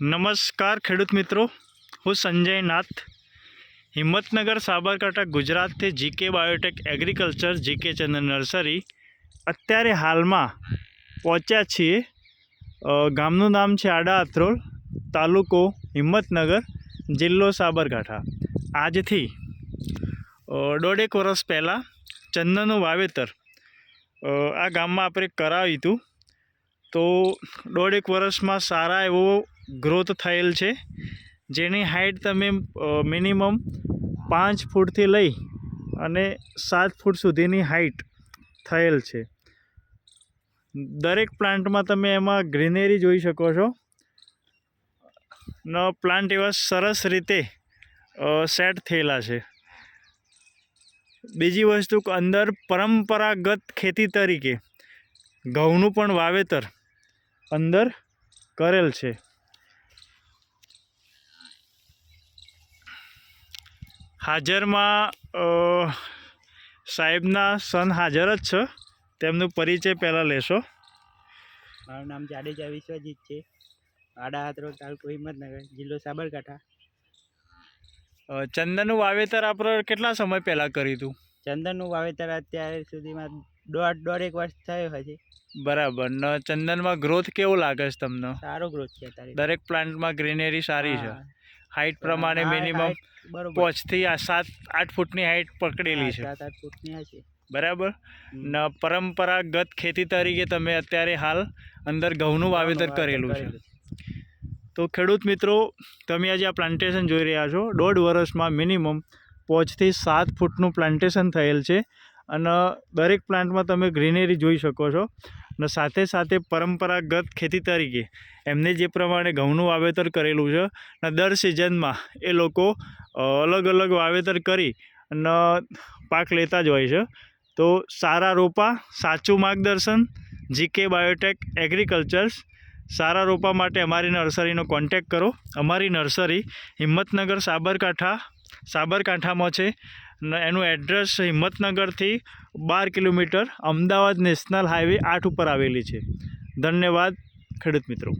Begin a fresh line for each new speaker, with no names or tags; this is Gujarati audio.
નમસ્કાર ખેડૂત મિત્રો, હું સંજય નાથ. હિંમતનગર, સાબરકાંઠા, ગુજરાતથી GK biotech agriculture, GK Chandan nursery અત્યારે હાલમાં પહોંચ્યા છીએ ગામનું નામ છે આડા અત્રોલ તાલુકો હિંમતનગર, જિલ્લો સાબરકાંઠા. આજથી દોઢેક વર્ષ પહેલાં ચંદનનું વાવેતર આ ગામમાં આપણે કરાવ્યું હતું. તો દોઢેક વર્ષમાં સારા એવો ગ્રોથ થયેલ છે. જેની હાઇટ તમે મિનિમમ પાંચ ફૂટથી લઈ અને સાત ફૂટ સુધીની હાઇટ થયેલ છે. દરેક પ્લાન્ટમાં તમે એમાં ગ્રીનરી જોઈ શકો છો. ન પ્લાન્ટ એવા સરસ રીતે સેટ થયેલા છે. બીજી વસ્તુ અંદર પરંપરાગત ખેતી તરીકે ઘઉંનું પણ વાવેતર અંદર કરેલ છે. હાજરમાં સાહેબના સન હાજર જ છે. તેમનું પરિચય પહેલાં લેશો.
મારું નામ જાડેજા વિશ્વજીત છે. આડા હાથરો તાલુકો હિંમતનગર જિલ્લો સાબરકાંઠા.
ચંદનનું વાવેતર આપણે કેટલા સમય પહેલાં કર્યું હતું?
ચંદનનું વાવેતર અત્યાર સુધીમાં દોઢ દોઢેક વર્ષ થયો હશે.
બરાબર. ને ચંદનમાં ગ્રોથ કેવો લાગે છે તમને?
સારો ગ્રોથ છે અત્યારે.
દરેક પ્લાન્ટમાં ગ્રીનરી સારી છે.
હા.
હાઇટ પ્રમાણે મિનિમમ
બરોબર.
આ સાત આઠ ફૂટની હાઇટ પકડેલી છે.
સાત આઠ ફૂટની હશે
બરાબર? ને પરંપરાગત ખેતી તરીકે તમે અત્યારે હાલ અંદર ઘઉંનું વાવેતર કરેલું છે. તો ખેડૂત મિત્રો તમે આજે આ પ્લાન્ટેશન જોઈ રહ્યા છો. દોઢ વર્ષમાં મિનિમમ પાંચથી સાત ફૂટનું પ્લાન્ટેશન થયેલ છે. અને દરેક પ્લાન્ટમાં તમે ગ્રીનરી જોઈ શકો છો. અને સાથે સાથે પરંપરાગત ખેતી તરીકે એમને જે પ્રમાણે ઘઉંનું વાવેતર કરેલું છે અને દર સિઝનમાં એ લોકો અલગ અલગ વાવેતર કરી અને પાક લેતા જ હોય છે. તો સારા રોપા, સાચું માર્ગદર્શન, જીકે બાયોટેક, એગ્રીકલ્ચર્સ સારા રોપા માટે અમારી નર્સરીનો કોન્ટેક કરો. અમારી નર્સરી હિંમતનગર સાબરકાંઠા, સાબરકાંઠામાં છે. એનું એડ્રેસ હિંમતનગરથી બાર કિલોમીટર અમદાવાદ નેશનલ હાઈવે આઠ ઉપર આવેલી છે. ધન્યવાદ, ખેડૂત મિત્રો.